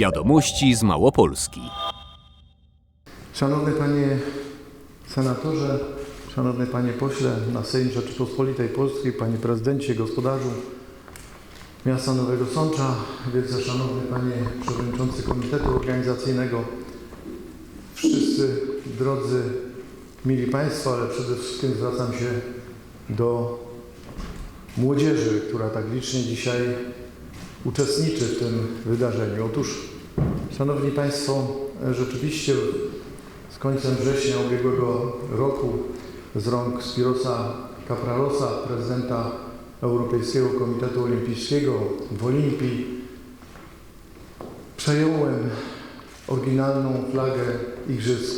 Wiadomości z Małopolski. Szanowny Panie Senatorze, Szanowny Panie Pośle na Sejm Rzeczypospolitej Polskiej, Panie Prezydencie, Gospodarzu Miasta Nowego Sącza, wielce Szanowny Panie Przewodniczący Komitetu Organizacyjnego, wszyscy drodzy, mili Państwo, ale przede wszystkim zwracam się do młodzieży, która tak licznie dzisiaj uczestniczy w tym wydarzeniu. Otóż, Szanowni Państwo, rzeczywiście z końcem września ubiegłego roku z rąk Spirosa Capralosa, prezydenta Europejskiego Komitetu Olimpijskiego w Olimpii, przejąłem oryginalną flagę Igrzysk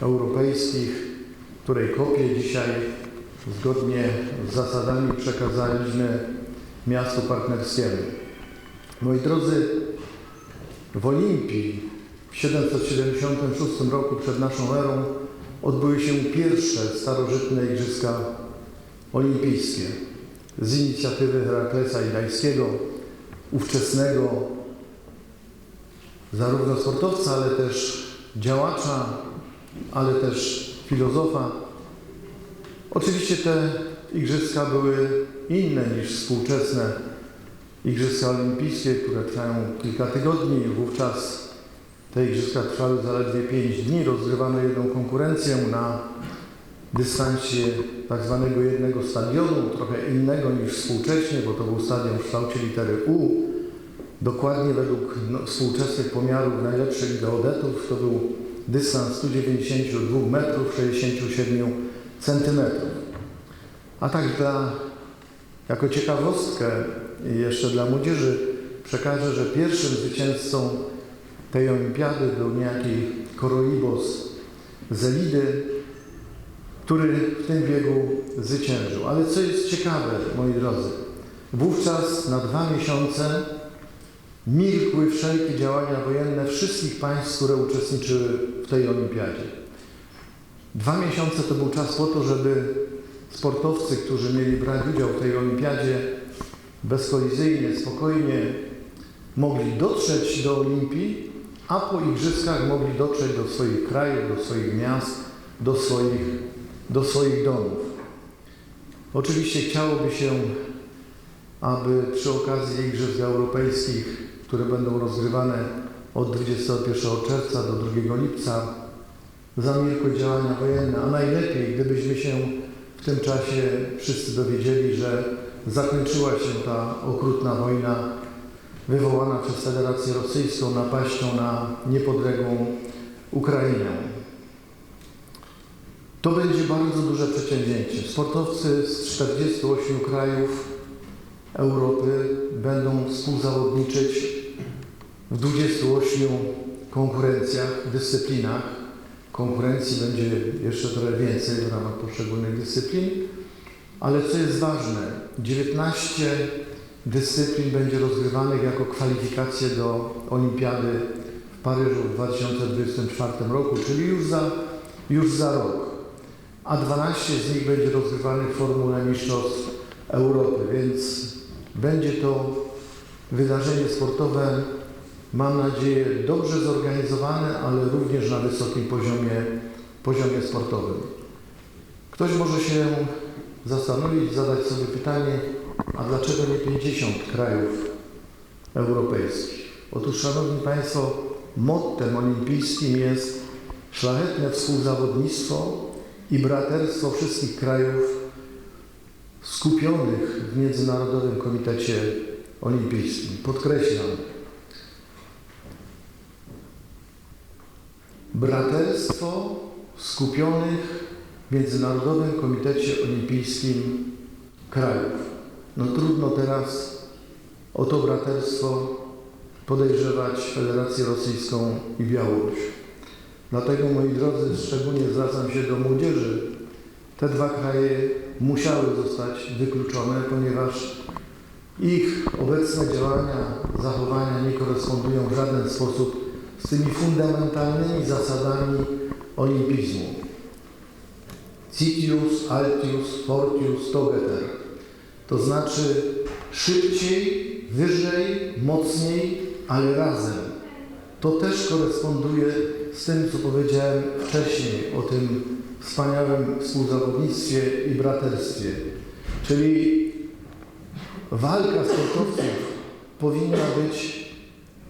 Europejskich, której kopię dzisiaj zgodnie z zasadami przekazaliśmy miastu partnerskiemu. Moi drodzy, w Olimpii w 776 roku przed naszą erą odbyły się pierwsze starożytne Igrzyska Olimpijskie z inicjatywy Heraklesa Ilajskiego, ówczesnego zarówno sportowca, ale też działacza, ale też filozofa. Oczywiście te igrzyska były inne niż współczesne Igrzyska Olimpijskie, które trwają kilka tygodni. Wówczas te igrzyska trwały zaledwie 5 dni. Rozgrywano jedną konkurencję na dystansie tak zwanego jednego stadionu, trochę innego niż współcześnie, bo to był stadion w kształcie litery U. Dokładnie według no, współczesnych pomiarów najlepszych geodetów to był dystans 192 metrów 67 centymetrów. A tak dla, jako ciekawostkę jeszcze dla młodzieży przekażę, że pierwszym zwycięzcą tej olimpiady był niejaki Koroibos z Elidy, który w tym biegu zwyciężył. Ale co jest ciekawe, moi drodzy, wówczas na dwa miesiące milkły wszelkie działania wojenne wszystkich państw, które uczestniczyły w tej olimpiadzie. Dwa miesiące to był czas po to, żeby sportowcy, którzy mieli brać udział w tej olimpiadzie, bezkolizyjnie, spokojnie mogli dotrzeć do Olimpii, a po igrzyskach mogli dotrzeć do swoich krajów, do swoich miast, do swoich, do swoich domów. Oczywiście chciałoby się, aby przy okazji Igrzysk Europejskich, które będą rozgrywane od 21 czerwca do 2 lipca, zamilkły działania wojenne, a najlepiej, gdybyśmy się w tym czasie wszyscy dowiedzieli, że zakończyła się ta okrutna wojna wywołana przez Federację Rosyjską napaścią na niepodległą Ukrainę. To będzie bardzo duże przedsięwzięcie. Sportowcy z 48 krajów Europy będą współzawodniczyć w 28 konkurencjach, dyscyplinach. Konkurencji będzie jeszcze trochę więcej w ramach poszczególnych dyscyplin, ale co jest ważne, 19 dyscyplin będzie rozgrywanych jako kwalifikacje do Olimpiady w Paryżu w 2024 roku, czyli już za, już za rok. A 12 z nich będzie rozgrywanych w Formule Mistrzostw Europy, więc będzie to wydarzenie sportowe, mam nadzieję, dobrze zorganizowane, ale również na wysokim poziomie, poziomie sportowym. Ktoś może się zastanowić, zadać sobie pytanie, a dlaczego nie 50 krajów europejskich? Otóż, Szanowni Państwo, mottem olimpijskim jest szlachetne współzawodnictwo i braterstwo wszystkich krajów skupionych w Międzynarodowym Komitecie Olimpijskim. Podkreślam, braterstwo skupionych Międzynarodowym Komitecie Olimpijskim krajów. No trudno teraz o to braterstwo podejrzewać Federację Rosyjską i Białoruś. Dlatego, moi drodzy, szczególnie zwracam się do młodzieży. Te dwa kraje musiały zostać wykluczone, ponieważ ich obecne działania, zachowania nie korespondują w żaden sposób z tymi fundamentalnymi zasadami olimpizmu. Citius, Altius, Fortius, Togeter. To znaczy szybciej, wyżej, mocniej, ale razem. to też koresponduje z tym, co powiedziałem wcześniej o tym wspaniałym współzawodnictwie i braterstwie. Czyli walka sportowców powinna być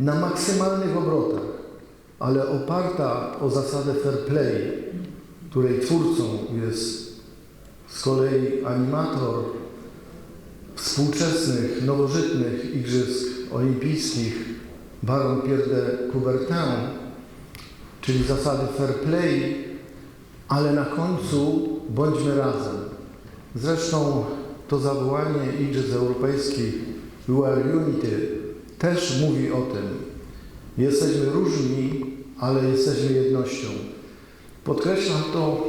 na maksymalnych obrotach, ale oparta o zasadę fair play, której twórcą jest z kolei animator współczesnych, nowożytnych Igrzysk Olimpijskich Baron Pierre de Coubertin, czyli zasady fair play, ale na końcu bądźmy razem. Zresztą to zawołanie Igrzysk Europejskich We are Unity też mówi o tym. Jesteśmy różni, ale jesteśmy jednością. Podkreślam to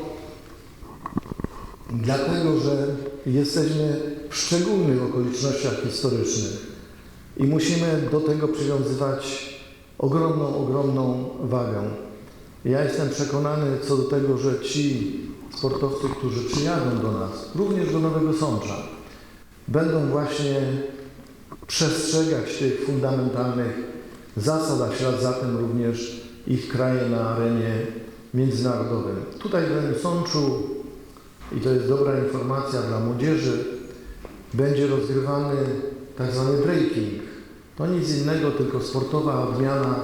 dlatego, że jesteśmy w szczególnych okolicznościach historycznych i musimy do tego przywiązywać ogromną, ogromną wagę. Ja jestem przekonany co do tego, że ci sportowcy, którzy przyjadą do nas, również do Nowego Sącza, będą właśnie przestrzegać tych fundamentalnych zasad, a w ślad za tym również ich kraje na arenie międzynarodowej. Tutaj w Nowym Sączu, i to jest dobra informacja dla młodzieży, będzie rozgrywany tak zwany breaking. To nic innego, tylko sportowa odmiana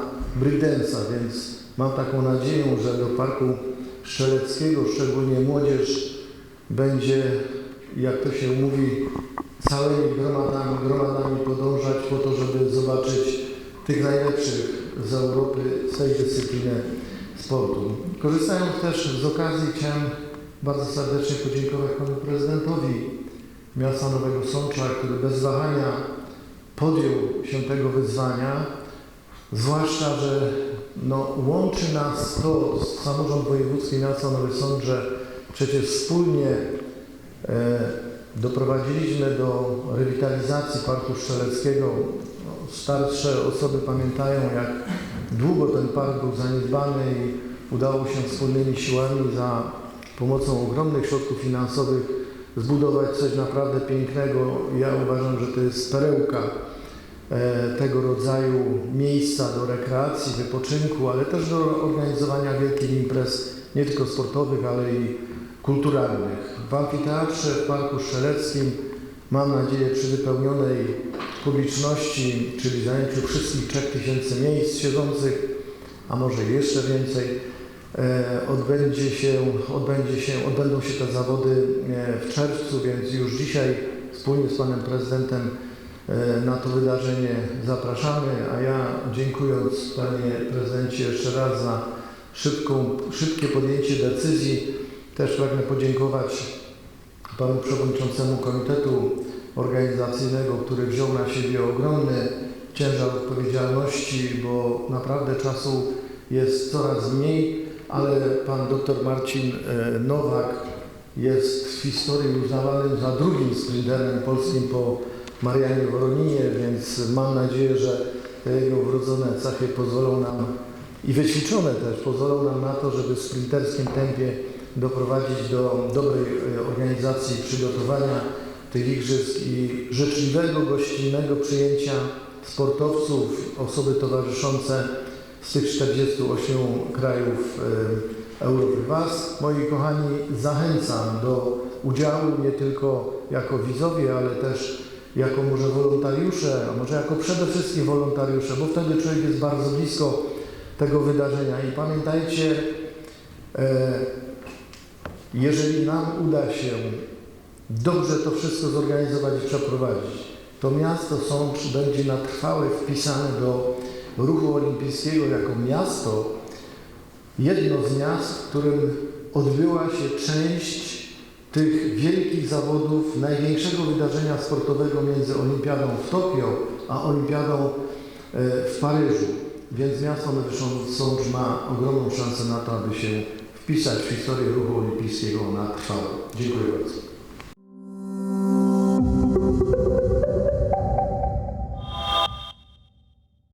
breakdance'a, więc mam taką nadzieję, że do Parku Strzeleckiego, szczególnie młodzież, będzie, jak to się mówi, całymi gromadami, gromadami podążać po to, żeby zobaczyć tych najlepszych z Europy z tej dyscypliny sportu. Korzystając też z okazji, chciałem bardzo serdecznie podziękować panu prezydentowi miasta Nowego Sącza, który bez wahania podjął się tego wyzwania, zwłaszcza, że no, łączy nas to, samorząd wojewódzki miasta Nowy Sącz, że przecież wspólnie e, doprowadziliśmy do rewitalizacji Parku Strzeleckiego. Starsze osoby pamiętają, jak długo ten park był zaniedbany i udało się wspólnymi siłami za pomocą ogromnych środków finansowych zbudować coś naprawdę pięknego. Ja uważam, że to jest perełka e, tego rodzaju miejsca do rekreacji, wypoczynku, ale też do organizowania wielkich imprez, nie tylko sportowych, ale i kulturalnych. W amfiteatrze w Parku Strzeleckim mam nadzieję przy wypełnionej publiczności, czyli zajęciu wszystkich 3000 miejsc siedzących, a może jeszcze więcej, e, odbędzie się, odbędzie się, odbędą się te zawody e, w czerwcu, więc już dzisiaj wspólnie z panem prezydentem e, na to wydarzenie zapraszamy, a ja dziękując panie prezydencie jeszcze raz za szybką, szybkie podjęcie decyzji, też pragnę podziękować panu przewodniczącemu komitetu organizacyjnego, który wziął na siebie ogromny ciężar odpowiedzialności, bo naprawdę czasu jest coraz mniej, ale pan dr Marcin e, Nowak jest w historii uznawanym za drugim sprinterem polskim po Marianie Woroninie, więc mam nadzieję, że te jego wrodzone cechy pozwolą nam i wyćwiczone też pozwolą nam na to, żeby w sprinterskim tempie doprowadzić do dobrej e, organizacji przygotowania tych igrzysk i życzliwego, gościnnego przyjęcia sportowców, osoby towarzyszące z tych 48 krajów Europy. Was, moi kochani, zachęcam do udziału nie tylko jako widzowie, ale też jako może wolontariusze, a może jako przede wszystkim wolontariusze, bo wtedy człowiek jest bardzo blisko tego wydarzenia. I pamiętajcie, e, jeżeli nam uda się dobrze to wszystko zorganizować i przeprowadzić, to miasto Sącz będzie na trwałe wpisane do ruchu olimpijskiego jako miasto, jedno z miast, w którym odbyła się część tych wielkich zawodów, największego wydarzenia sportowego między Olimpiadą w Tokio a Olimpiadą e, w Paryżu. Więc miasto Sącz ma ogromną szansę na to, aby się wpisać w historię ruchu olimpijskiego na trwałe. Dziękuję bardzo.